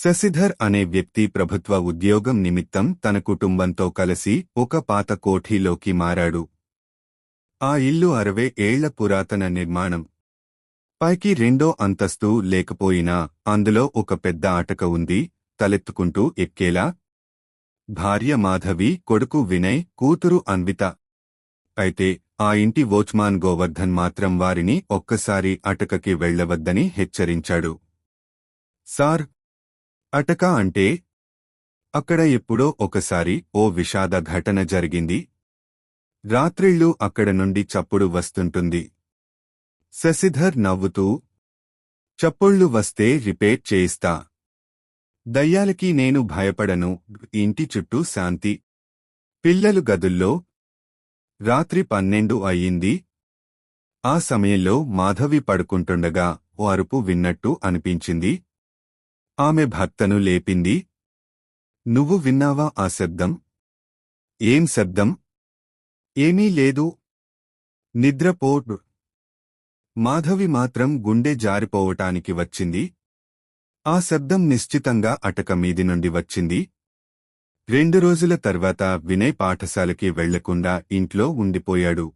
శశిధర్ అనే వ్యక్తి ప్రభుత్వ ఉద్యోగం నిమిత్తం తన కుటుంబంతో కలిసి ఒక పాత కోఠీలోకి మారాడు. ఆ ఇల్లు అరవై ఏళ్ళ పురాతన నిర్మాణం. పైకి రెండో అంతస్తు లేకపోయినా అందులో ఒక పెద్ద ఆటక ఉంది తలెత్తుకుంటూ ఎక్కేలా. భార్య మాధవి కొడుకు వినయ్ కూతురు అన్విత. అయితే ఆ ఇంటి వోచ్మాన్ గోవర్ధన్ మాత్రం వారిని ఒక్కసారి అటకకి వెళ్ళవద్దని హెచ్చరించాడు. సార్ అటక అంటే అక్కడ ఎప్పుడో ఒకసారి ఓ విషాద ఘటన జరిగింది. రాత్రిళ్ళు అక్కడ నుండి చప్పుడు వస్తుంటుంది. శశిధర్ నవ్వుతూ చప్పుళ్ళు వస్తే రిపేర్ చేయిస్తా. దయ్యాలకి నేను భయపడను. ఇంటి చుట్టూ శాంతి. పిల్లలు గదుల్లో. రాత్రి పన్నెండు అయ్యింది. ఆ సమయంలో మాధవి పడుకుంటుండగా ఓ అరుపు విన్నట్టు అనిపించింది. ఆమె భర్తను లేపింది. నువ్వు విన్నావా ఆ శబ్దం? ఏం శబ్దం? ఏమీ లేదు. నిద్రపోడ్ మాధవి మాత్రం గుండె జారిపోవటానికి వచ్చింది. ఆ శబ్దం నిశ్చితంగా అటక మీది నుండి వచ్చింది. రెండు రోజుల తర్వాత వినయ్ పాఠశాలకి వెళ్ళకుండా ఇంట్లో ఉండిపోయాడు.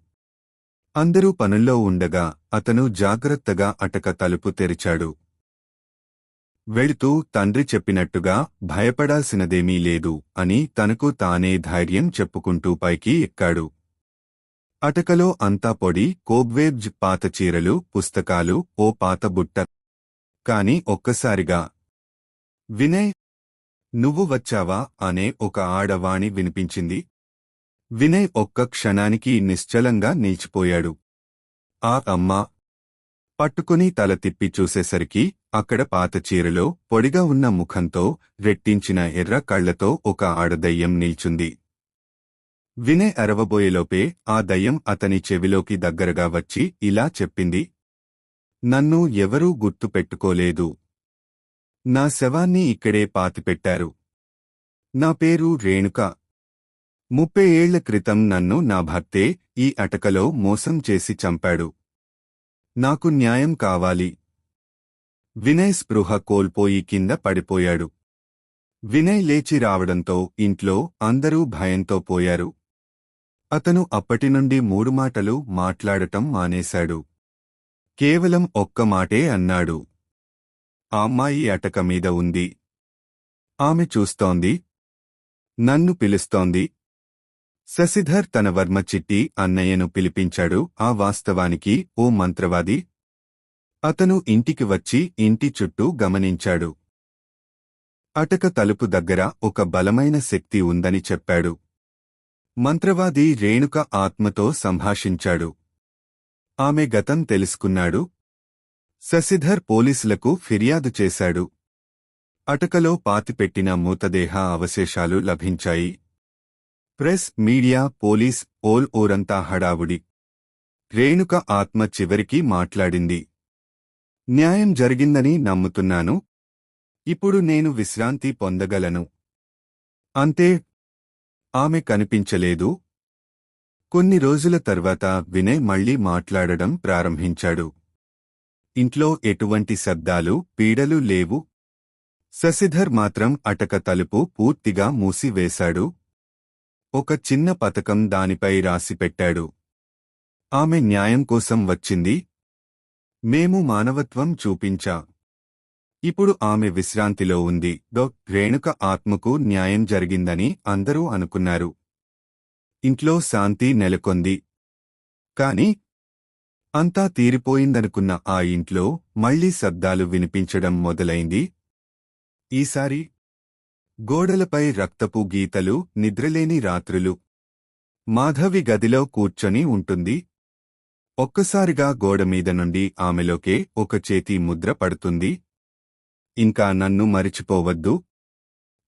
అందరూ పనుల్లో ఉండగా అతను జాగ్రత్తగా అటక తలుపు తెరిచాడు. వెళుతూ తండ్రి చెప్పినట్టుగా భయపడాల్సినదేమీ లేదు అని తనకు తానే ధైర్యం చెప్పుకుంటూ పైకి ఎక్కాడు. అటకలో అంతా పొడి కోబ్వేబ్జ్ పాత చీరలు పుస్తకాలు ఓ పాత బుట్ట. కాని ఒక్కసారిగా వినయ్ నువ్వు వచ్చావా? అనే ఒక ఆడవాణి వినిపించింది. వినయ్ ఒక్క క్షణానికి నిశ్చలంగా నిలిచిపోయాడు. ఆ అమ్మ పట్టుకుని తల తిప్పి చూసేసరికి అక్కడ పాత చీరలో పొడిగా ఉన్న ముఖంతో రెట్టించిన ఎర్ర కళ్ళతో ఒక ఆడదయ్యం నిల్చుంది. వినయ్ అరవబోయేలోపే ఆ దయ్యం అతని చెవిలోకి దగ్గరగా వచ్చి ఇలా చెప్పింది. నన్ను ఎవరూ గుర్తుపెట్టుకోలేదు నా శవాన్ని ఇక్కడే పాతిపెట్టారు నా పేరు రేణుక. ముప్పై ఏళ్ళ క్రితం నన్ను నా భర్తే ఈ అటకలో మోసం చేసి చంపాడు. నాకు న్యాయం కావాలి. వినయ్ స్పృహ కోల్పోయి కింద పడిపోయాడు. వినయ్ లేచి రావడంతో ఇంట్లో అందరూ భయంతో పోయారు. అతను అప్పటినుండి మూడు మాటలు మాట్లాడటం మానేశాడు. కేవలం ఒక్క మాటే అన్నాడు. ఆ అమ్మాయి అటక మీద ఉంది. ఆమె చూస్తోంది. నన్ను పిలుస్తోంది. శశిధర్ తన వర్మ చిట్టి అన్నయ్యను పిలిపించాడు. ఆ వాస్తవానికి ఓ మంత్రవాది. అతను ఇంటికి వచ్చి ఇంటి చుట్టూ గమనించాడు. అటక తలుపు దగ్గర ఒక బలమైన శక్తి ఉందని చెప్పాడు. మంత్రవాది రేణుక ఆత్మతో సంభాషించాడు. ఆమె గతం తెలుసుకున్నాడు. శశిధర్ పోలీసులకు ఫిర్యాదు చేశాడు. అటకలో పాతిపెట్టిన మూతదేహ అవశేషాలు లభించాయి. ప్రెస్ మీడియా పోలీస్ ఓల్ ఓరంతా హడావుడి. రేణుక ఆత్మ చివరికి మాట్లాడింది. న్యాయం జరిగిందని నమ్ముతున్నాను. ఇప్పుడు నేను విశ్రాంతి పొందగలను. అంతే. ఆమె కనిపించలేదు. కొన్ని రోజుల తర్వాత వినయ్ మళ్ళీ మాట్లాడడం ప్రారంభించాడు. ఇంట్లో ఎటువంటి శబ్దాలు పీడలు లేవు. శశిధర్ మాత్రం అటక తలుపు పూర్తిగా మూసివేశాడు. ఒక చిన్న పతకం దానిపై రాసిపెట్టాడు. ఆమె న్యాయం కోసం వచ్చింది. మేము మానవత్వం చూపించా. ఇప్పుడు ఆమె విశ్రాంతిలో ఉంది. డో రేణుక ఆత్మకు న్యాయం జరిగిందని అందరూ అనుకున్నారు. ఇంట్లో శాంతి నెలకొంది. కాని అంతా తీరిపోయిందనుకున్న ఆ ఇంట్లో మళ్ళీ శబ్దాలు వినిపించడం మొదలైంది. ఈసారి గోడలపై రక్తపు గీతలు నిద్రలేని రాత్రులు. మాధవి గదిలో కూర్చొని ఉంటుంది. ఒక్కసారిగా గోడమీద నుండి ఆమెలోకే ఒక చేతి ముద్ర పడుతుంది. ఇంకా నన్ను మరిచిపోవద్దు.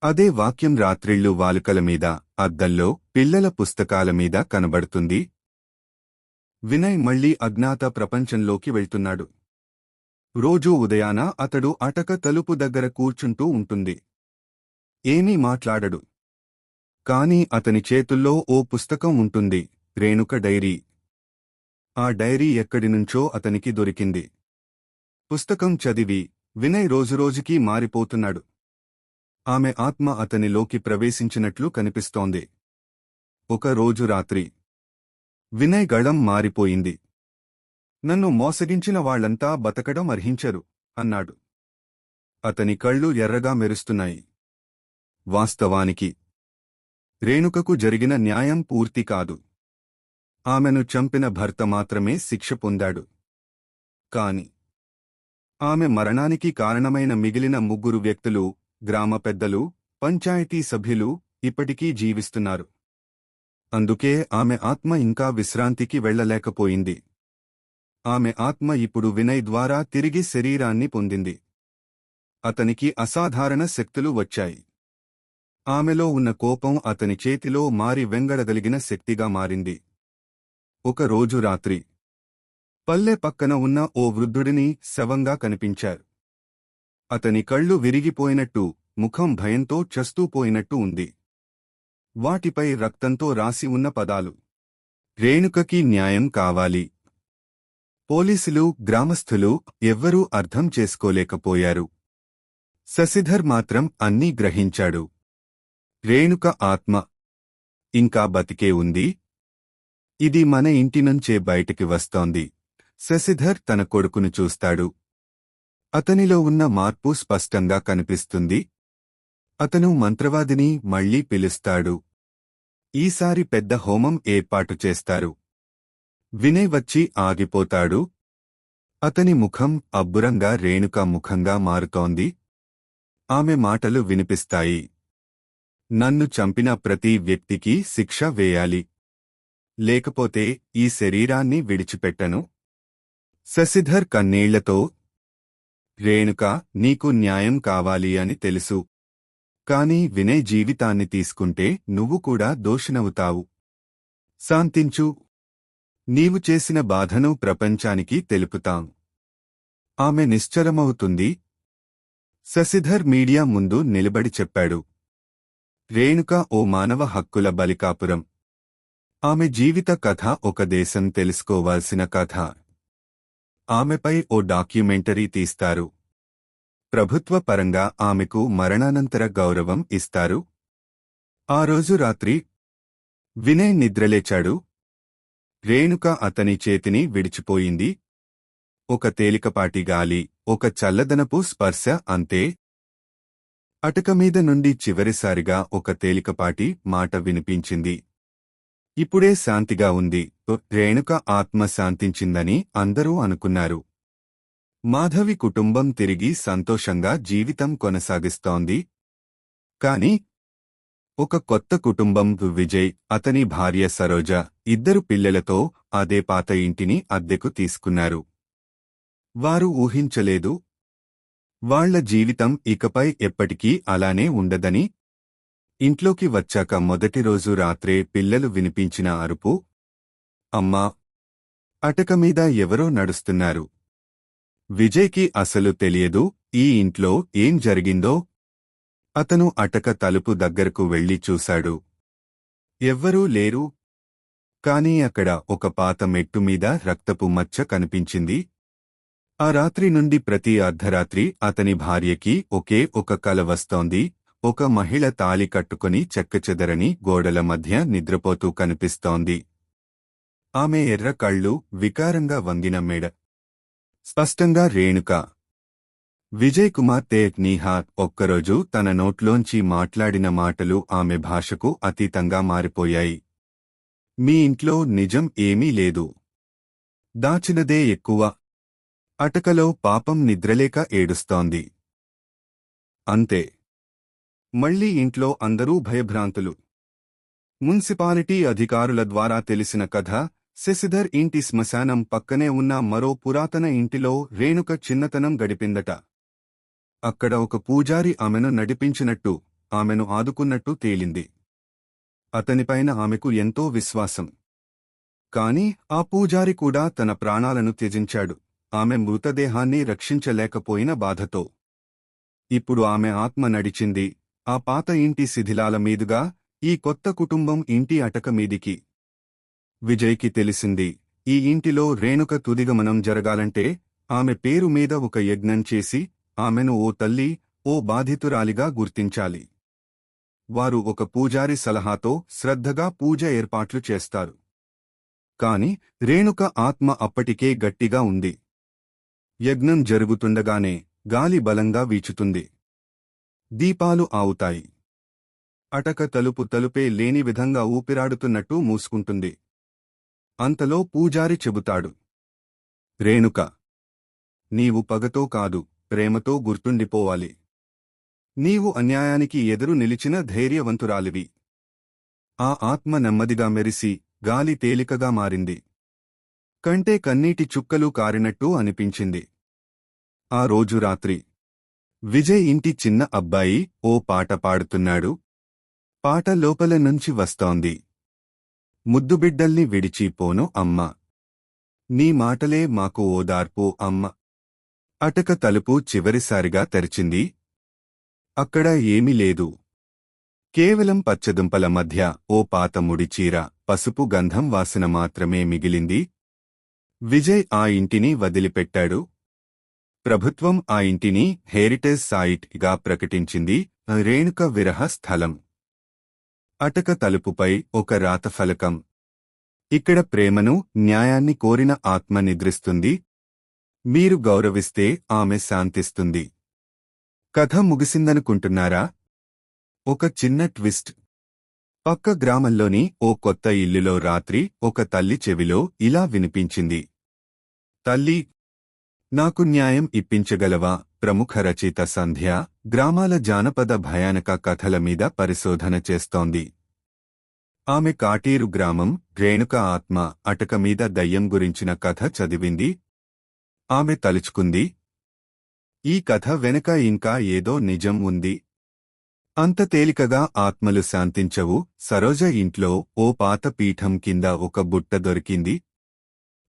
అదే వాక్యం రాత్రిళ్ళు వాలుకల మీద అద్దంలో పిల్లల పుస్తకాల మీద కనబడుతుంది. వినయ్ మళ్ళీ అజ్ఞాత ప్రపంచంలోకి వెళ్తున్నాడు. రోజూ ఉదయాన అతడు అటక తలుపు దగ్గర కూర్చుంటూ ఉంటుంది. ఏమీ మాట్లాడడు. కాని అతని చేతుల్లో ఓ పుస్తకం ఉంటుంది రేణుక డైరీ. ఆ డైరీ ఎక్కడినుంచో అతనికి దొరికింది. పుస్తకం చదివి వినయ్ రోజురోజుకీ మారిపోతున్నాడు. ఆమె ఆత్మ అతనిలోకి ప్రవేశించినట్లు కనిపిస్తోంది. ఒక రోజు రాత్రి. వినయ్ గళం మారిపోయింది. నన్ను మోసగించిన వాళ్ళంతా బతకడం అర్హించరు అన్నాడు. అతని కళ్ళు ఎర్రగా మెరుస్తున్నాయి. వాస్తవానికి రేణుకకు జరిగిన న్యాయం పూర్తి కాదు. ఆమెను చంపిన భర్త మాత్రమే శిక్ష పొందాడు. కాని ఆమె మరణానికి కారణమైన మిగిలిన ముగ్గురు వ్యక్తులు గ్రామ పెద్దలు పంచాయతీ సభ్యులు ఇప్పటికీ జీవిస్తున్నారు. అందుకే ఆమె ఆత్మ ఇంకా విశ్రాంతికి వెళ్ళలేకపోయింది ఆమె ఆత్మ ఇప్పుడు వినయ్ ద్వారా తిరిగి శరీరాన్ని పొందింది. అతనికి అసాధారణ శక్తులు వచ్చాయి. ఆమెలో ఉన్న కోపం అతని చేతిలో మారి వెంగడగలిగిన శక్తిగా మారింది. ఒకరోజు రాత్రి. పల్లె పక్కన ఉన్న ఓ వృద్ధుడిని శవంగా కనిపించారు. అతని కళ్ళు విరిగిపోయినట్టు ముఖం భయంతో చస్తూ పోయినట్టు ఉంది. వాటిపై రక్తంతో రాసి ఉన్న పదాలు. రేణుకకి న్యాయం కావాలి. పోలీసులు గ్రామస్థులు ఎవ్వరూ అర్థం చేసుకోలేకపోయారు. శశిధర్ మాత్రం అన్నీ గ్రహించాడు. రేణుక ఆత్మ. ఇంకా బతికే ఉంది? ఇది మన ఇంటి నుంచే బయటికి వస్తోంది. శశిధర్ తన కొడుకును చూస్తాడు. అతనిలో ఉన్న మార్పు స్పష్టంగా కనిపిస్తుంది. అతను మంత్రవాదిని మళ్ళీ పిలుస్తాడు. ఈసారి పెద్ద హోమం ఏర్పాటు చేస్తారు. వినయ్ వచ్చి ఆగిపోతాడు. అతని ముఖం అబ్బురంగా రేణుక ముఖంగా మారుతోంది. ఆమె మాటలు వినిపిస్తాయి. నన్ను చంపిన ప్రతి వ్యక్తికి శిక్ష వేయాలి. లేకపోతే ఈ శరీరాన్ని విడిచిపెట్టను. శశిధర్ కన్నీళ్ళతో రేణుక నీకు న్యాయం కావాలి అని తెలుసు. కాని వినే జీవితాన్ని తీసుకుంటే నువ్వు కూడా దోషినవుతావు. శాంతించు. నీవు చేసిన బాధను ప్రపంచానికి తెలుపుతాం. ఆమె నిశ్చలమవుతుంది. శశిధర్ మీడియా ముందు నిలబడి చెప్పాడు. రేణుక ఓ మానవ హక్కుల బలికాపురం. ఆమె జీవిత కథ ఒక దేశం తెలుసుకోవాల్సిన కథ. ఆమెపై ఓ డాక్యుమెంటరీ తీస్తారు. ప్రభుత్వ పరంగా ఆమెకు మరణానంతర గౌరవం ఇస్తారు. ఆ రోజు రాత్రి వినయ్ నిద్రలేచాడు. రేణుక అతని చేతిని విడిచిపోయింది. ఒక తేలికపాటి గాలి ఒక చల్లదనపు స్పర్శ అంతే. అటకమీద నుండి చివరిసారిగా ఒక తేలికపాటి మాట వినిపించింది. ఇప్పుడే శాంతిగా ఉంది. రేణుక ఆత్మ శాంతించిందని అందరూ అనుకున్నారు. మాధవి కుటుంబం తిరిగి సంతోషంగా జీవితం కొనసాగిస్తోంది. కాని ఒక కొత్త కుటుంబం విజయ్ అతని భార్య సరోజ ఇద్దరు పిల్లలతో అదే పాత ఇంటిని అద్దెకు తీసుకున్నారు. వారు ఊహించలేదు వాళ్ళ జీవితం ఇకపై ఎప్పటికీ అలానే ఉండదని. ఇంట్లోకి వచ్చాక మొదటి రోజు రాత్రే పిల్లలు వినిపించిన అరుపు. అమ్మా! అటకమీద ఎవరో నడుస్తున్నారు. విజయ్కి అసలు తెలియదు ఈ ఇంట్లో ఏం జరిగిందో. అతను అటక తలుపు దగ్గరకు వెళ్ళి చూశాడు. ఎవ్వరూ లేరు. కాని అక్కడ ఒక పాత మెట్టు మీద రక్తపు మచ్చ కనిపించింది. ఆ రాత్రి నుండి ప్రతి అర్ధరాత్రి అతని భార్యకి ఒకే ఒక కల వస్తోంది. ఒక మహిళ తాలి కట్టుకుని చెక్కచెదరని గోడల మధ్య నిద్రపోతూ కనిపిస్తోంది. ఆమె ఎర్ర కళ్ళు వికారంగా వంగిన మెడ. స్పష్టంగా రేణుక. విజయ్ కుమార్ తేక్ నీహా ఒక్కరోజు తన నోట్లోంచి మాట్లాడిన మాటలు ఆమె భాషకు అతీతంగా మారిపోయాయి. మీ ఇంట్లో నిజం ఏమీ లేదు. దాచినదే ఎక్కువ. అటకలో పాపం నిద్రలేక ఏడుస్తోంది. అంతే. మళ్ళీ ఇంట్లో అందరూ భయభ్రాంతులు. మున్సిపాలిటీ అధికారుల ద్వారా తెలిసిన కథ శశిధర్ ఇంటి శ్మశానం పక్కనే ఉన్న మరో పురాతన ఇంటిలో రేణుక చిన్నతనం గడిపిందట. అక్కడ ఒక పూజారి ఆమెను నడిపించినట్టు ఆమెను ఆదుకున్నట్టు తేలింది. అతనిపైన ఆమెకు ఎంతో విశ్వాసం. కాని ఆ పూజారి కూడా తన ప్రాణాలను త్యజించాడు. ఆమె మృతదేహాన్ని రక్షించలేకపోయిన బాధతో. ఇప్పుడు ఆమె ఆత్మ నడిచింది. ఆ పాత ఇంటి శిథిలాల మీదుగా ఈ కొత్త కుటుంబం ఇంటి అటక మీదికి. విజయ్కి తెలిసింది ఈ ఇంటిలో రేణుక తుదిగమనం జరగాలంటే ఆమె పేరు మీద ఒక యజ్ఞం చేసి ఆమెను ఓ తల్లి ఓ బాధితురాలిగా గుర్తించాలి. వారు ఒక పూజారి సలహాతో శ్రద్ధగా పూజ ఏర్పాట్లు చేస్తారు. కాని రేణుక ఆత్మ అప్పటికే గట్టిగా ఉంది. యజ్ఞం జరుగుతుండగానే గాలి బలంగా వీచుతుంది. దీపాలు ఆవుతాయి. అటక తలుపు తలుపే లేని విధంగా ఊపిరాడుతున్నట్టు మూసుకుంటుంది. అంతలో పూజారి చెబుతాడు. రేణుక! నీవు పగతో కాదు ప్రేమతో గుర్తుండిపోవాలి. నీవు అన్యాయానికి ఎదురు నిలిచిన ధైర్యవంతురాలివి. ఆ ఆత్మ నెమ్మదిగా మెరిసి గాలి తేలికగా మారింది. కంటే కన్నీటి చుక్కలు కారినట్టు అనిపించింది. ఆ రోజు రాత్రి. విజయ్ ఇంటి చిన్న అబ్బాయి ఓ పాట పాడుతున్నాడు. పాట లోపల నుంచి వస్తోంది. ముద్దుబిడ్డల్ని విడిచిపోను అమ్మ. నీ మాటలే మాకు ఓదార్పు అమ్మ. అటక తలుపు చివరిసారిగా తెరిచింది. అక్కడ ఏమీ లేదు. కేవలం పచ్చదుంపల మధ్య ఓ పాత ముడిచీర పసుపు గంధం వాసన మాత్రమే మిగిలింది. విజయ్ ఆ ఇంటిని వదిలిపెట్టాడు. ప్రభుత్వం ఆ ఇంటిని హెరిటేజ్ సైట్గా ప్రకటించింది రేణుక విరహ స్థలం. అటక తలుపుపై ఒక రాత ఫలకం. ఇక్కడ ప్రేమను న్యాయాన్ని కోరిన ఆత్మ నిద్రిస్తుంది. మీరు గౌరవిస్తే ఆమె శాంతిస్తుంది. కథ ముగిసిందనుకుంటున్నారా? ఒక చిన్న ట్విస్ట్. పక్క గ్రామంలోని ఓ కొత్త ఇల్లులో రాత్రి ఒక తల్లి చెవిలో ఇలా వినిపించింది. తల్లి నాకు న్యాయం ఇప్పించగలవా? ప్రముఖ రచయిత సంధ్య గ్రామాల జానపద భయానక కథల మీద పరిశోధన చేస్తోంది. ఆమె కాటేరు గ్రామం రేణుక ఆత్మ అటక మీద దయ్యం గురించిన కథ చదివింది. ఆమె తలుచుకుంది. ఈ కథ వెనక ఇంకా ఏదో నిజం ఉంది. అంత తేలికగా ఆత్మలు శాంతించవు. సరోజ ఇంట్లో ఓ పాత పీఠం కింద ఒక బుట్ట దొరికింది.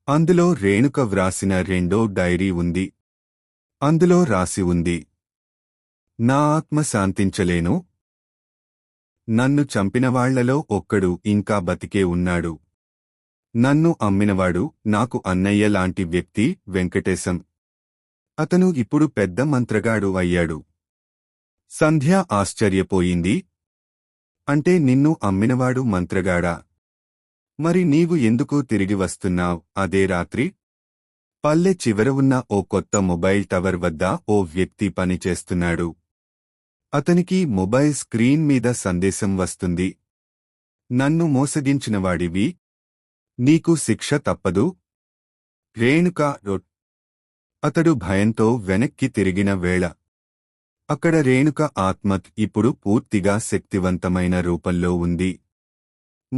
అందులో రేణుక వ్రాసిన రెండో డైరీ ఉంది. అందులో రాసి ఉంది. నా ఆత్మ శాంతించలేను. నన్ను చంపినవాళ్ళలో ఒక్కడు ఇంకా బతికే ఉన్నాడు. నన్ను అమ్మినవాడు నాకు అన్నయ్య లాంటి వ్యక్తి వెంకటేశం. అతను ఇప్పుడు పెద్ద మంత్రగాడు అయ్యాడు. సంధ్య ఆశ్చర్యపోయింది. అంటే నిన్ను అమ్మినవాడు మంత్రగాడా? మరి నీవు ఎందుకు తిరిగి వస్తున్నావు? అదే రాత్రి? పల్లె చివర ఉన్న ఓ కొత్త మొబైల్ టవర్ వద్ద ఓ వ్యక్తి పనిచేస్తున్నాడు అతనికి మొబైల్ స్క్రీన్ మీద సందేశం వస్తుంది. నన్ను మోసగించినవాడివి? నీకు శిక్ష తప్పదు? రేణుకా రొట్ అతడు భయంతో వెనక్కి తిరిగిన వేళ. అక్కడ రేణుక ఆత్మ ఇప్పుడు పూర్తిగా శక్తివంతమైన రూపంలో ఉంది.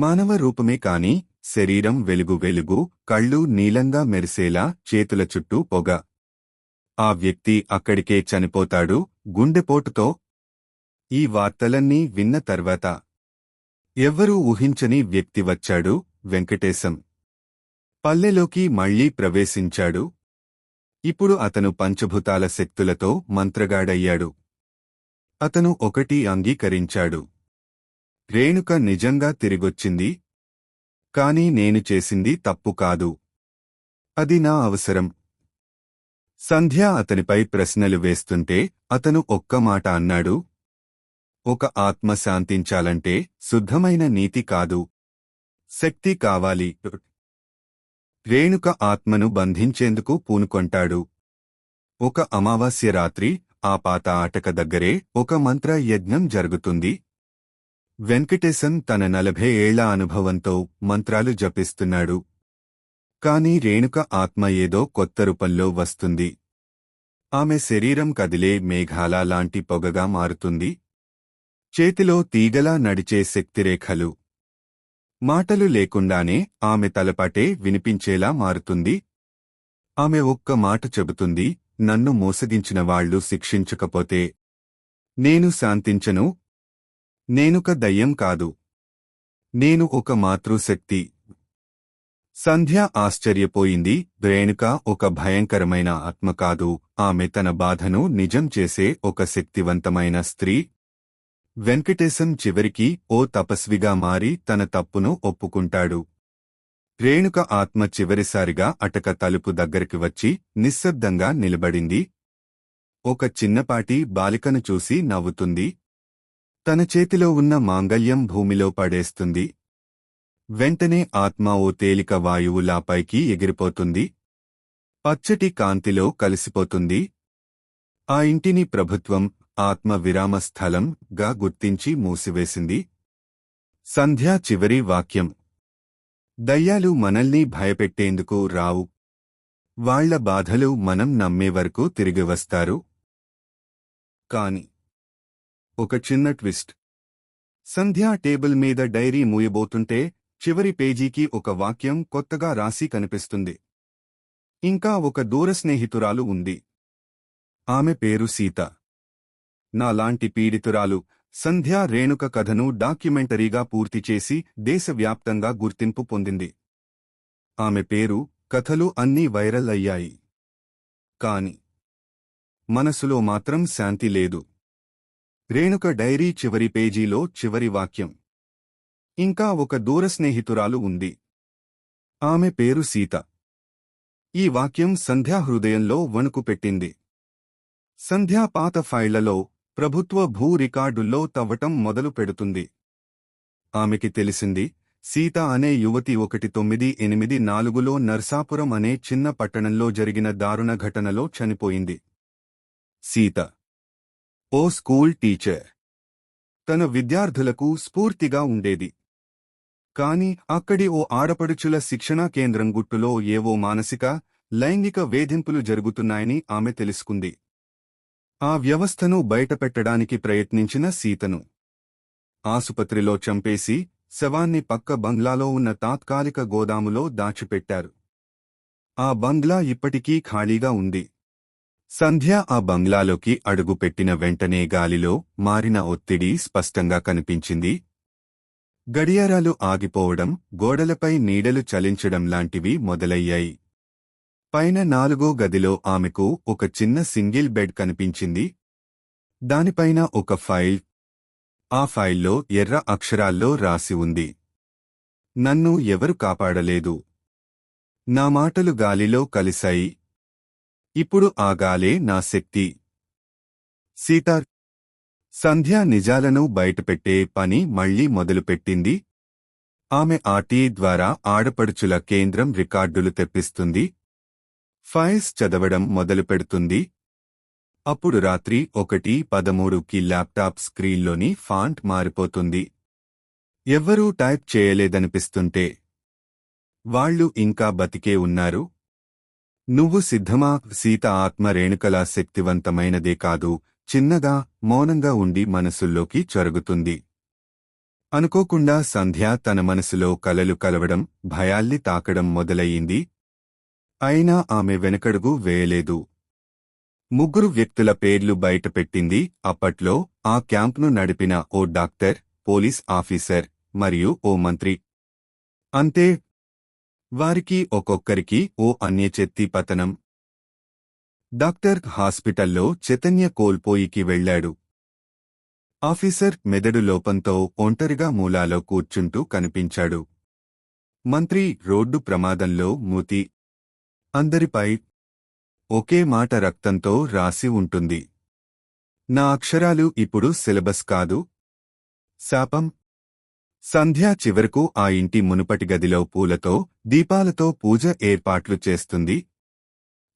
మానవ రూపమే కాని శరీరం వెలుగు వెలుగు కళ్ళు నీలంగా మెరిసేలా చేతుల చుట్టూ పొగ. ఆ వ్యక్తి అక్కడికే చనిపోతాడు గుండెపోటుతో ఈ వార్తలన్నీ విన్న తర్వాత ఎవ్వరూ ఊహించని వ్యక్తి వచ్చాడు వెంకటేశం. పల్లెలోకి మళ్ళీ ప్రవేశించాడు. ఇప్పుడు అతను పంచభూతాల శక్తులతో మంత్రగాడయ్యాడు. అతను ఒకటి అంగీకరించాడు. రేణుక నిజంగా తిరిగొచ్చింది? కాని నేను చేసింది తప్పు కాదు. అది నా అవసరం. సంధ్య అతనిపై ప్రశ్నలు వేస్తుంటే అతను ఒక్క మాట అన్నాడు. ఒక ఆత్మ శాంతించాలంటే శుద్ధమైన నీతి కాదు. శక్తి కావాలి. రేణుక ఆత్మను బంధించేందుకు పూనుకొంటాడు. ఒక అమావాస్య రాత్రి ఆ పాత ఆటక దగ్గరే ఒక మంత్ర యజ్ఞం జరుగుతుంది. వెంకటేశం తన నలభై ఏళ్ళ అనుభవంతో మంత్రాలు జపిస్తున్నాడు. కాని రేణుక ఆత్మ ఏదో కొత్త రూపంలో వస్తుంది. ఆమె శరీరం కదిలే మేఘాల లాంటి పొగగా మారుతుంది. చేతిలో తీగలా నడిచే శక్తిరేఖలు. మాటలు లేకుండానే ఆమె తలపాటే వినిపించేలా మారుతుంది. ఆమె ఒక్క మాట చెబుతుంది నన్ను మోసగించిన వాళ్ళు శిక్షించకపోతే నేను శాంతించను నేనొక దయ్యం కాదు. నేను ఒక మాతృశక్తి. సంధ్య ఆశ్చర్యపోయింది. రేణుక ఒక భయంకరమైన ఆత్మ కాదు. ఆమె తన బాధను నిజం చేసే ఒక శక్తివంతమైన స్త్రీ. వెంకటేశం చివరికి ఓ తపస్విగా మారి తన తప్పును ఒప్పుకుంటాడు. రేణుక ఆత్మ చివరిసారిగా అటక తలుపు దగ్గరికి వచ్చి నిశ్శబ్దంగా నిలబడింది. ఒక చిన్నపాటి బాలికను చూసి నవ్వుతుంది. తన చేతిలో ఉన్న మాంగల్యం భూమిలో పడేస్తుంది. వెంటనే ఆత్మ ఓ తేలిక వాయువులా పైకి ఎగిరిపోతుంది. పచ్చటి కాంతిలో కలిసిపోతుంది. ఆ ఇంటిని ప్రభుత్వం ఆత్మ విరామ స్థలం గా గుర్తించి మూసివేసింది. సంధ్యా చివరి వాక్యం. దయ్యాలు మనల్ని భయపెట్టేందుకు రావు. వాళ్ళ బాధలు మనం నమ్మే వరకు తిరిగి వస్తారు. కాని ఒక చిన్న ట్విస్ట్. సంధ్యా టేబుల్ మీద డైరీ మూయబోతుంటే చివరి పేజీకి ఒక వాక్యం కొత్తగా రాసి కనిపిస్తుంది. ఇంకా ఒక దూర స్నేహితురాలు ఉంది. ఆమె పేరు సీత. నాలాంటి పీడితురాలు సంధ్యా రేణుక కథను డాక్యుమెంటరీగా పూర్తి చేసి దేశవ్యాప్తంగా గుర్తింపు పొందింది. ఆమె పేరు కథలు అన్నీ వైరల్ అయ్యాయి. కాని మనసులో మాత్రం శాంతి లేదు. రేణుక డైరీ చివరి పేజీలో చివరి వాక్యం. ఇంకా ఒక దూర స్నేహితురాలు ఉంది. ఆమె పేరు సీత. ఈ వాక్యం సంధ్యా హృదయంలో వణుకు పెట్టింది. సంధ్యా పాత ఫైళ్ళలో ప్రభుత్వ భూ రికార్డుల్లో తవ్వటం మొదలు పెడుతుంది. ఆమెకి తెలిసింది సీత అనే యువతి ఒకటి తొమ్మిది ఎనిమిది నాలుగులో నర్సాపురం అనే చిన్న పట్టణంలో జరిగిన దారుణ ఘటనలో చనిపోయింది. సీత ఓ స్కూల్ టీచర్. తన విద్యార్థులకు స్ఫూర్తిగా ఉండేది. కాని అక్కడి ఓ ఆడపడుచుల శిక్షణా కేంద్రం గుట్టులో ఏవో మానసిక లైంగిక వేధింపులు జరుగుతున్నాయని ఆమె తెలుసుకుంది. ఆ వ్యవస్థను బయటపెట్టడానికి ప్రయత్నించిన సీతను. ఆసుపత్రిలో చంపేసి శవాన్ని పక్క బంగ్లాలో ఉన్న తాత్కాలిక గోదాములో దాచిపెట్టారు. ఆ బంగ్లా ఇప్పటికీ ఖాళీగా ఉంది. సంధ్య ఆ బంగ్లాలోకి అడుగుపెట్టిన వెంటనే గాలిలో మారిన ఒత్తిడి స్పష్టంగా కనిపించింది. గడియారాలు ఆగిపోవడం గోడలపై నీడలు చలించడం లాంటివి మొదలయ్యాయి. పైన నాలుగో గదిలో ఆమెకు ఒక చిన్న సింగిల్ బెడ్ కనిపించింది. దానిపైన ఒక ఫైల్ ఆ ఫైల్లో ఎర్ర అక్షరాల్లో రాసి ఉంది. నన్ను ఎవరు కాపాడలేదు. నా మాటలు గాలిలో కలిశాయి. ఇప్పుడు ఆగాలే నా శక్తి. సీతార్ సంధ్య నిజాలను బయటపెట్టే పని మళ్ళీ మొదలుపెట్టింది. ఆమె ఆర్టీ ద్వారా ఆడపడుచుల కేంద్రం రికార్డులు తెప్పిస్తుంది. ఫైల్స్ చదవడం మొదలుపెడుతుంది. అప్పుడు రాత్రి ఒకటి పదమూడుకి ల్యాప్టాప్ స్క్రీన్లోని ఫాంట్ మారిపోతుంది. ఎవ్వరూ టైప్ చేయలేదనిపిస్తుంటే. వాళ్ళు ఇంకా బతికే ఉన్నారు. నువ్వు సిద్ధమా? సీత ఆత్మ రేణుకలా శక్తివంతమైనదే కాదు చిన్నగా మౌనంగా ఉండి మనసుల్లోకి చొరుగుతుంది. అనుకోకుండా సంధ్య తన మనసులో కలలు కలవడం భయాల్ని తాకడం మొదలయ్యింది. అయినా ఆమె వెనకడుగు వేయలేదు. ముగ్గురు వ్యక్తుల పేర్లు బయటపెట్టింది. అప్పట్లో ఆ క్యాంప్ను నడిపిన ఓ డాక్టర్ పోలీస్ ఆఫీసర్ మరియు ఓ మంత్రి. అంతే వారికి ఒక్కొక్కరికి ఓ అన్యచెత్తి పతనం. డాక్టర్ హాస్పిటల్లో చైతన్య కోల్పోయికి వెళ్ళాడు ఆఫీసర్ మెదడు లోపంతో ఒంటరిగా మూలాలో కూర్చుంటూ కనిపించాడు. మంత్రి రోడ్డు ప్రమాదంలో మూతి. అందరిపై ఒకే మాట రక్తంతో రాసి ఉంటుంది. నా అక్షరాలు ఇప్పుడు సిలబస్ కాదు. శాపం. సంధ్య చివరకు ఆ ఇంటి మునుపటి గదిలో పూలతో దీపాలతో పూజ ఏర్పాట్లు చేస్తుంది.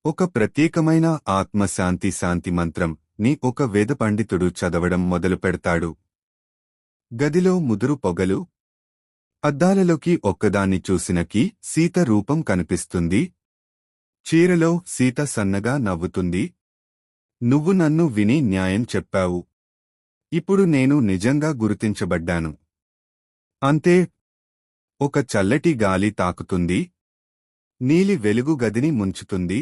ఒక ప్రత్యేకమైన ఆత్మశాంతి శాంతి మంత్రం ని ఒక వేద పండితుడు చదవడం మొదలు పెడతాడు. గదిలో ముదురు పొగలు అద్దాలలోకి ఒక్కదాన్ని చూసినకి సీత రూపం కనిపిస్తుంది. చీరలో సీత సన్నగా నవ్వుతుంది. నువ్వు నన్ను విని న్యాయం చెప్పావు. ఇప్పుడు నేను నిజంగా గుర్తించబడ్డాను. అంతే ఒక చల్లటి గాలి తాకుతుంది నీలి వెలుగు గదిని ముంచుతుంది.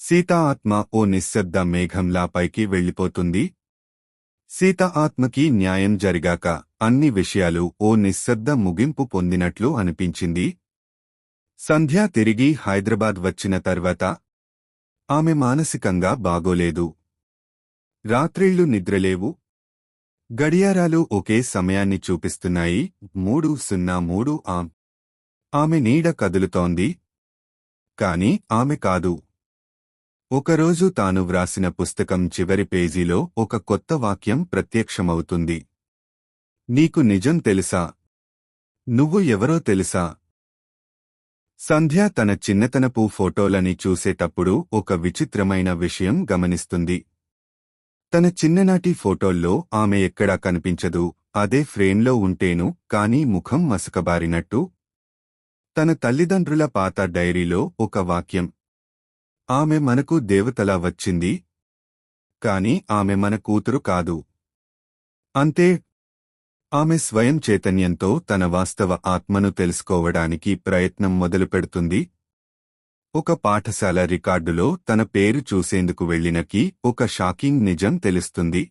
సీత ఆత్మ ఓ నిశ్శబ్ద మేఘంలా పైకి వెళ్ళిపోతుంది. సీత ఆత్మకి న్యాయం జరిగాక అన్ని విషయాలు ఓ నిశ్శబ్ద ముగింపు పొందినట్లు అనిపించింది. సంధ్య తిరిగి హైదరాబాద్ వచ్చిన తర్వాత ఆమె మానసికంగా బాగోలేదు. రాత్రిళ్ళు నిద్రలేవు గడియారాలు ఒకే సమయాన్ని చూపిస్తున్నాయి. మూడు సున్నా మూడు ఆం ఆమె నీడ కదులుతోంది. కాని ఆమె కాదు. ఒకరోజు తాను వ్రాసిన పుస్తకం చివరి పేజీలో ఒక కొత్త వాక్యం ప్రత్యక్షమవుతుంది. నీకు నిజం తెలుసా? నువ్వు ఎవరో తెలుసా? సంధ్య తన చిన్నతనపు ఫోటోలని చూసేటప్పుడు ఒక విచిత్రమైన విషయం గమనిస్తుంది. తన చిన్ననాటి ఫోటోల్లో ఆమె ఎక్కడా కనిపించదు అదే ఫ్రేమ్లో ఉంటేను కాని ముఖం మసకబారినట్టు. తన తల్లిదండ్రుల పాత డైరీలో ఒక వాక్యం. ఆమె మనకు దేవతలా వచ్చింది. కాని ఆమె మన కూతురు కాదు. అంతే. ఆమె స్వయం చైతన్యంతో తన వాస్తవ ఆత్మను తెలుసుకోవడానికి ప్రయత్నం మొదలుపెడుతుంది. ఒక పాఠశాల రికార్డులో తన పేరు చూసేందుకు వెళ్ళినకి ఒక షాకింగ్ నిజం తెలుస్తుంది.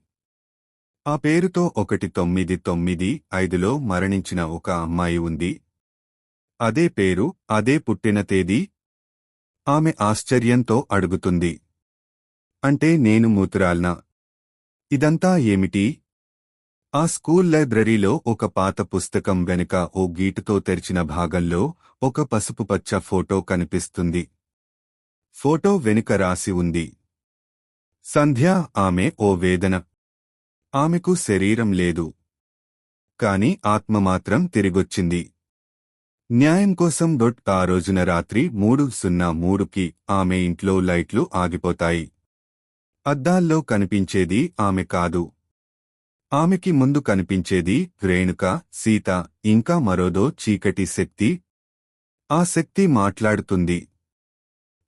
ఆ పేరుతో ఒకటి తొమ్మిది తొమ్మిది ఐదులో మరణించిన ఒక అమ్మాయి ఉంది. అదే పేరు అదే పుట్టిన తేదీ? ఆమె ఆశ్చర్యంతో అడుగుతుంది. అంటే నేను మూతురాల్నా? ఇదంతా ఏమిటి? ఆ స్కూల్ లైబ్రరీలో ఒక పాత పుస్తకం వెనుక ఓ గీటుతో తెరిచిన భాగంలో ఒక పసుపుపచ్చ ఫోటో కనిపిస్తుంది. ఫోటో వెనుక రాసి ఉంది. సంధ్య ఆమె ఓ వేదన. ఆమెకు శరీరం లేదు. కాని ఆత్మ మాత్రం తిరిగొచ్చింది. న్యాయం కోసం డొట్ ఆ రోజున రాత్రి మూడు సున్నా మూడుకి ఆమె ఇంట్లో లైట్లు ఆగిపోతాయి. అద్దాల్లో కనిపించేది ఆమె కాదు. ఆమెకి ముందు కనిపించేది రేణుక సీత ఇంకా మరోదో చీకటి శక్తి. ఆ శక్తి మాట్లాడుతుంది.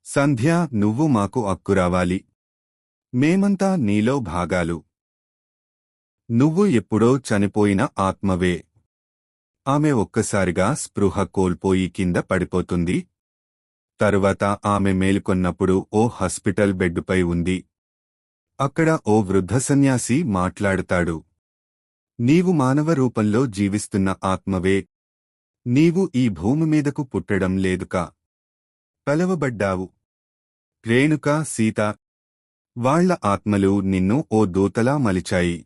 సంధ్య నువ్వు మాకు అక్కురావాలి. మేమంతా నీలో భాగాలు. నువ్వు ఎప్పుడో చనిపోయిన ఆత్మవే. ఆమె ఒక్కసారిగా స్పృహ కోల్పోయి కింద పడిపోతుంది. తరువాత ఆమె మేలుకొన్నప్పుడు ఓ హాస్పిటల్ బెడ్డుపై ఉంది. అక్కడ ఓ వృద్ధ సన్యాసి మాట్లాడుతాడు. నీవు మానవ రూపంలో జీవిస్తున్న ఆత్మవే. నీవు ఈ భూమి మీదకు పుట్టడం లేదుకా. కలవబడ్డావు. రేణుక సీత వాళ్ళ ఆత్మలు నిన్ను ఓ దూతలా మలిచాయి.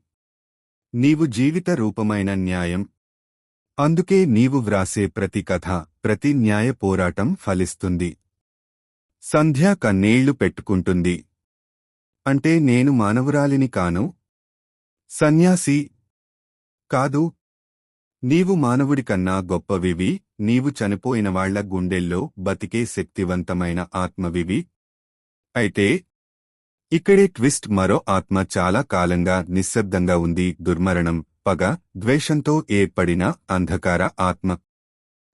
నీవు జీవిత రూపమైన న్యాయం. అందుకే నీవు వ్రాసే ప్రతి కథ ప్రతి న్యాయ పోరాటం ఫలిస్తుంది. సంధ్య కన్నీళ్ళు పెట్టుకుంటుంది. అంటే నేను మానవురాలిని కాను. సన్యాసి కాదు? నీవు మానవుడి కన్నా గొప్పవివి నీవు చనిపోయిన వాళ్ళ గుండెల్లో బతికే శక్తివంతమైన ఆత్మవివి. అయితే ఇక్కడే ట్విస్ట్ మరో ఆత్మ చాలా కాలంగా నిశ్శబ్దంగా ఉంది దుర్మరణం పగ ద్వేషంతో ఏర్పడిన అంధకార ఆత్మ.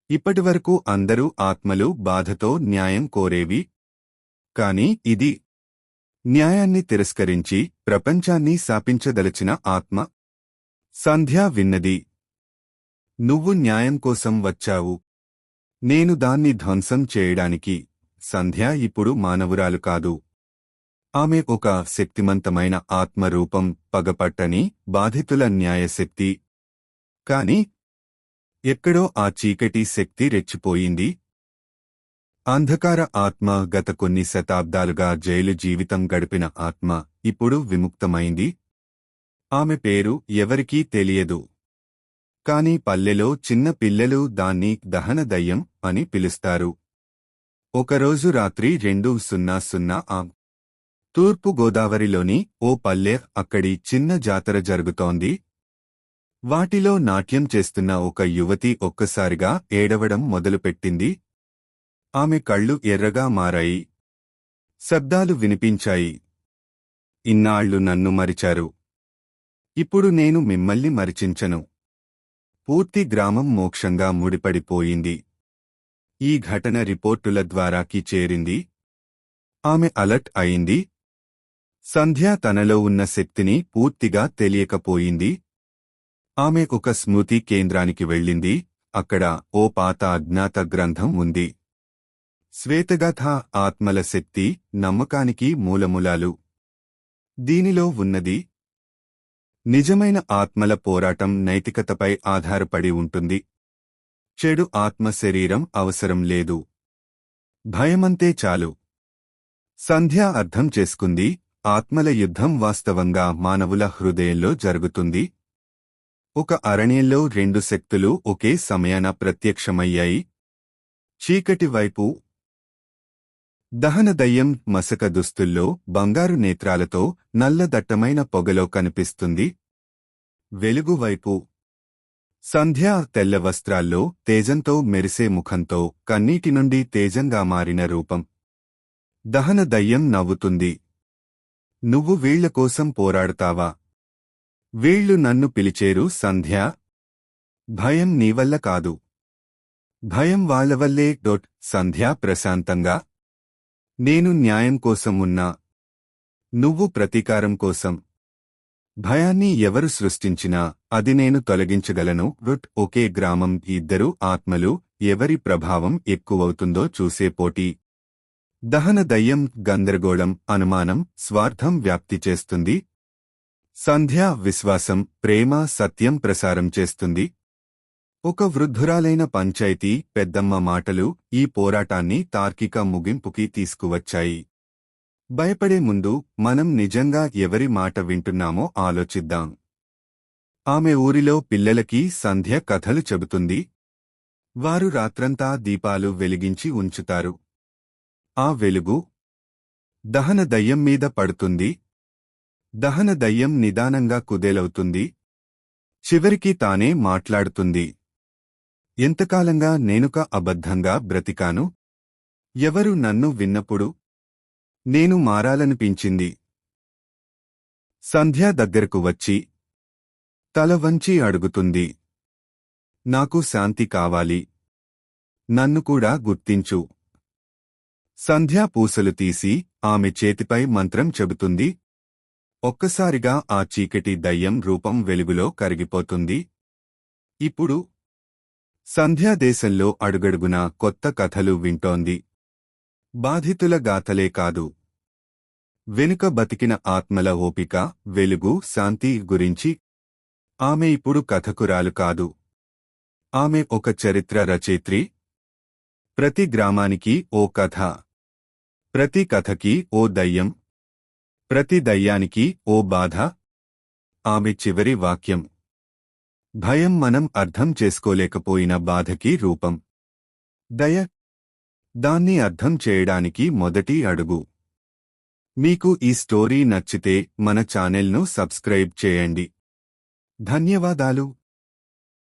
ఇప్పటివరకు అందరూ ఆత్మలు బాధతో న్యాయం కోరేవి. కాని ఇది న్యాయాన్ని తిరస్కరించి ప్రపంచాన్ని శాపించదలచిన ఆత్మ. సంధ్యా విన్నది. నువ్వు న్యాయం కోసం వచ్చావు. నేను దాన్ని ధ్వంసం చేయడానికి. సంధ్య ఇప్పుడు మానవురాలు కాదు. ఆమె ఒక శక్తిమంతమైన ఆత్మరూపం పగపట్టని బాధితుల న్యాయశక్తి. కాని ఎక్కడో ఆ చీకటి శక్తి రెచ్చిపోయింది. అంధకార ఆత్మ గత కొన్ని శతాబ్దాలుగా జైలు జీవితం గడిపిన ఆత్మ ఇప్పుడు విముక్తమైంది. ఆమె పేరు ఎవరికీ తెలియదు. కాని పల్లెలో చిన్న పిల్లలు దాన్ని దహన దయ్యం అని పిలుస్తారు. ఒకరోజు రాత్రి రెండు సున్నా సున్నా ఆ తూర్పు గోదావరిలోని ఓ పల్లె అక్కడి చిన్న జాతర జరుగుతోంది. వాటిలో నాట్యం చేస్తున్న ఒక యువతి ఒక్కసారిగా ఏడవడం మొదలుపెట్టింది. ఆమె కళ్ళు ఎర్రగా మారాయి. శబ్దాలు వినిపించాయి. ఇన్నాళ్ళు నన్ను మరిచారు. ఇప్పుడు నేను మిమ్మల్ని మరిచించను. పూర్తి గ్రామం మోక్షంగా ముడిపడిపోయింది. ఈ ఘటన రిపోర్టుల ద్వారాకి చేరింది. ఆమె అలర్ట్ అయింది. సంధ్య తనలో ఉన్న శక్తిని పూర్తిగా తెలియకపోయింది. ఆమె ఒక స్మృతి కేంద్రానికి వెళ్ళింది. అక్కడ ఓ పాత అజ్ఞాత గ్రంథం ఉంది. శ్వేతగాథ ఆత్మల శక్తి నమ్మకానికి మూలములాలు. దీనిలో ఉన్నది నిజమైన ఆత్మల పోరాటం నైతికతపై ఆధారపడి ఉంటుంది. చెడు ఆత్మ శరీరం అవసరం లేదు. భయమంతే చాలు. సంధ్య అర్థం చేసుకుంది ఆత్మల యుద్ధం వాస్తవంగా మానవుల హృదయంలో జరుగుతుంది. ఒక అరణ్యంలో రెండు శక్తులు ఒకే సమయాన ప్రత్యక్షమయ్యాయి. చీకటి వైపు దహన దయ్యం మసక దుస్తుల్లో బంగారు నేత్రాలతో నల్ల దట్టమైన పొగలో కనిపిస్తుంది. వెలుగువైపు సంధ్యా సంధ్య తెల్ల వస్త్రాల్లో తేజంతో మెరిసే ముఖంతో కన్నీటి నుండి తేజంగా మారిన రూపం. దహన దయ్యం నవ్వుతుంది. నువ్వు వీళ్ళ కోసం పోరాడతావా? వీళ్ళు నన్ను పిలిచేరు సంధ్య. భయం నీవల్ల కాదు. భయం వాళ్ళవల్లే డొట్ సంధ్య ప్రశాంతంగా. నేను న్యాయం కోసం ఉన్నా నువ్వు ప్రతీకారం కోసం. భయాన్ని ఎవరు సృష్టించినా అది నేను తొలగించగలను. రుట్ ఒకే గ్రామం ఇద్దరు ఆత్మలు ఎవరి ప్రభావం ఎక్కువవుతుందో చూసే పోటీ. దహన దయ్యం గందరగోళం అనుమానం స్వార్థం వ్యాప్తి చేస్తుంది. సంధ్య విశ్వాసం ప్రేమ సత్యం ప్రసారం చేస్తుంది. ఒక వృద్ధురాలైన పంచాయతీ పెద్దమ్మ మాటలు ఈ పోరాటాన్ని తార్కిక ముగింపుకి తీసుకువచ్చాయి. భయపడే ముందు మనం నిజంగా ఎవరి మాట వింటున్నామో ఆలోచిద్దాం. ఆమె ఊరిలో పిల్లలకి సంధ్య కథలు చెబుతుంది. వారు రాత్రంతా దీపాలు వెలిగించి ఉంచుతారు. ఆ వెలుగు దహన దయ్యం మీద పడుతుంది. దహన దయ్యం నిదానంగా కుదేలవుతుంది. చివరికి తానే మాట్లాడుతుంది. ఎంతకాలంగా నేనుక అబద్ధంగా బ్రతికాను? ఎవరు నన్ను విన్నప్పుడు? నేను మారాలనిపించింది. సంధ్య దగ్గరకు వచ్చి తల వంచి అడుగుతుంది. నాకు శాంతి కావాలి. నన్ను కూడా గుర్తించు. సంధ్యా పూసలు తీసి ఆమె చేతిపై మంత్రం చెబుతుంది. ఒక్కసారిగా ఆ చీకటి దయ్యం రూపం వెలుగులో కరిగిపోతుంది. ఇప్పుడు సంధ్యాదేశంలో అడుగడుగున కొత్త కథలు వింటోంది. బాధితుల గాథలే కాదు. వెనుక బతికిన ఆత్మల ఓపిక వెలుగు శాంతి గురించి ఆమె ఇప్పుడు కథకురాలు కాదు. ఆమె ఒక చరిత్ర రచయిత్రి. ప్రతి గ్రామానికి ఓ కథ. ప్రతి కథకి ఓ దయ్యం. ప్రతి దయ్యానికి ఓ బాధ. ఆమె చివరి వాక్యం. భయం మనం అర్థం చేసుకోలేకపోయిన బాధకి రూపం. దయ. దాన్ని అర్థం చేయడానికి మొదటి అడుగు. మీకు ఈ స్టోరీ నచ్చితే మన ఛానెల్ను సబ్స్క్రైబ్ చేయండి. ధన్యవాదాలు.